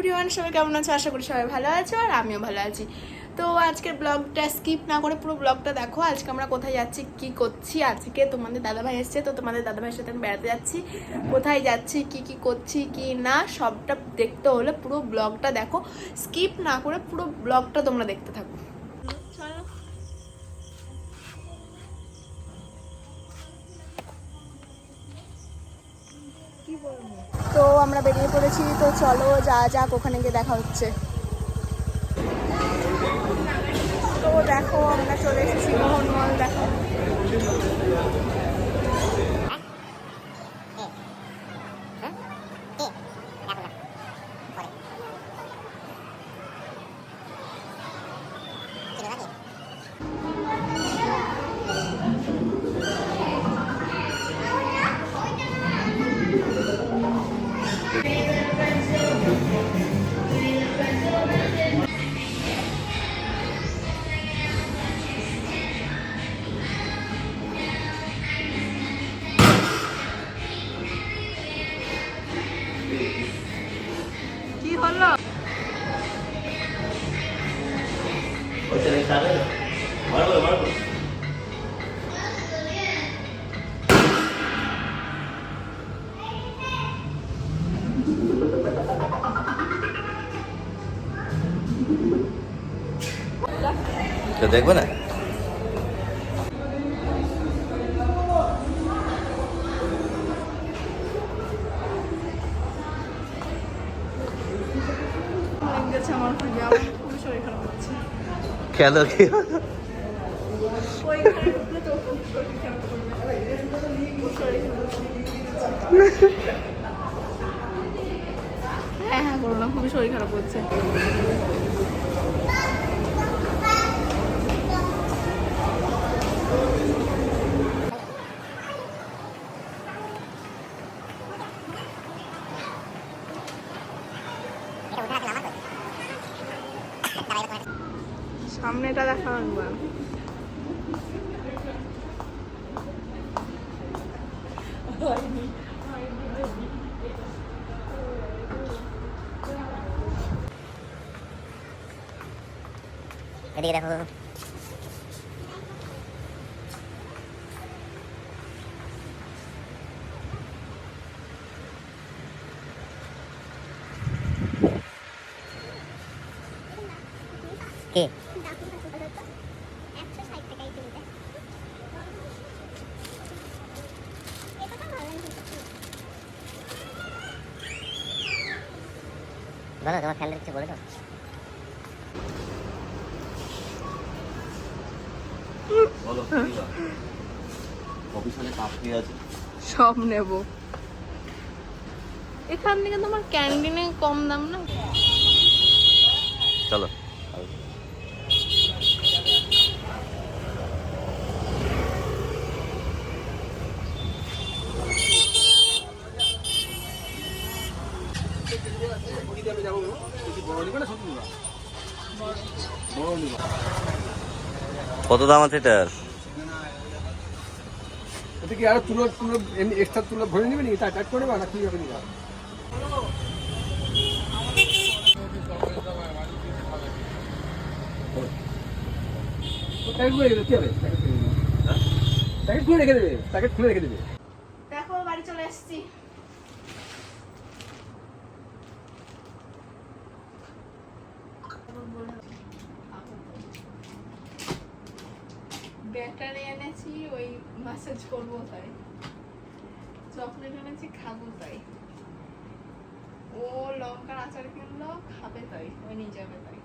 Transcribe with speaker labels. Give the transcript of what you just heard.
Speaker 1: Everyone সবাই কেমন আছো? আশা করি সবাই ভালো আছো আর আমিও ভালো আছি। তো আজকের ব্লগটা স্কিপ না করে পুরো ব্লগটা দেখো। আজকে আমরা কোথায় যাচ্ছি কি করছি? আজকে তোমাদের দাদাভাই এসছে তো তোমাদের দাদাভাইয়ের সাথে আমি বেড়াতে যাচ্ছি। কোথায় যাচ্ছি কি কি করছি কি না সবটা দেখতে হলে পুরো ব্লগটা দেখো। স্কিপ না করে পুরো ব্লগটা তোমরা দেখতে থাকো। চলো তো আমরা বেরিয়ে পড়েছি, তো চলো যা যাক, ওখানে গিয়ে দেখা হচ্ছে। তো দেখো, আমরা চলে এসেছি মোহন মল দেখো। কি হলো
Speaker 2: Oye, ¿le sale? Bárbaro, bárbaro. তো দেখবে না
Speaker 1: গেছে আমার খুবই আমার খুবই শরীর খারাপ হচ্ছে
Speaker 2: কেন কি?
Speaker 1: হ্যাঁ হ্যাঁ করো না খুবই শরীর খারাপ হচ্ছে। সামনেটা দেখা একবার
Speaker 3: দেখো। কে? বলো তোমার খেয়াল রেখেছে বলে দাও।
Speaker 2: বলো আছে।
Speaker 1: সব নেব। এখান থেকে তোমার ক্যান্টিনে কম দাম না?
Speaker 2: চলো। কত দাম আছে এটার?
Speaker 4: কি আরও তুলো তুলো এমনি এক্সট্রা তুলো ভরে নেবে নাকি? তা টাইট করে না কি হবে নিবা? প্যাকেট খুলে রেখে দেবে কি হবে প্যাকেট খুলে রেখে দেবে প্যাকেট খুলে রেখে দেবে।
Speaker 1: দেখো বাড়ি চলে এসেছি। ব্যাটারি এনেছি, ওই ম্যাসেজ করব তাই। চকলেট এনেছি, খাব তাই। ও লঙ্কার আচার কিনলো, খাবে তাই ওই নিয়ে যাবে তাই।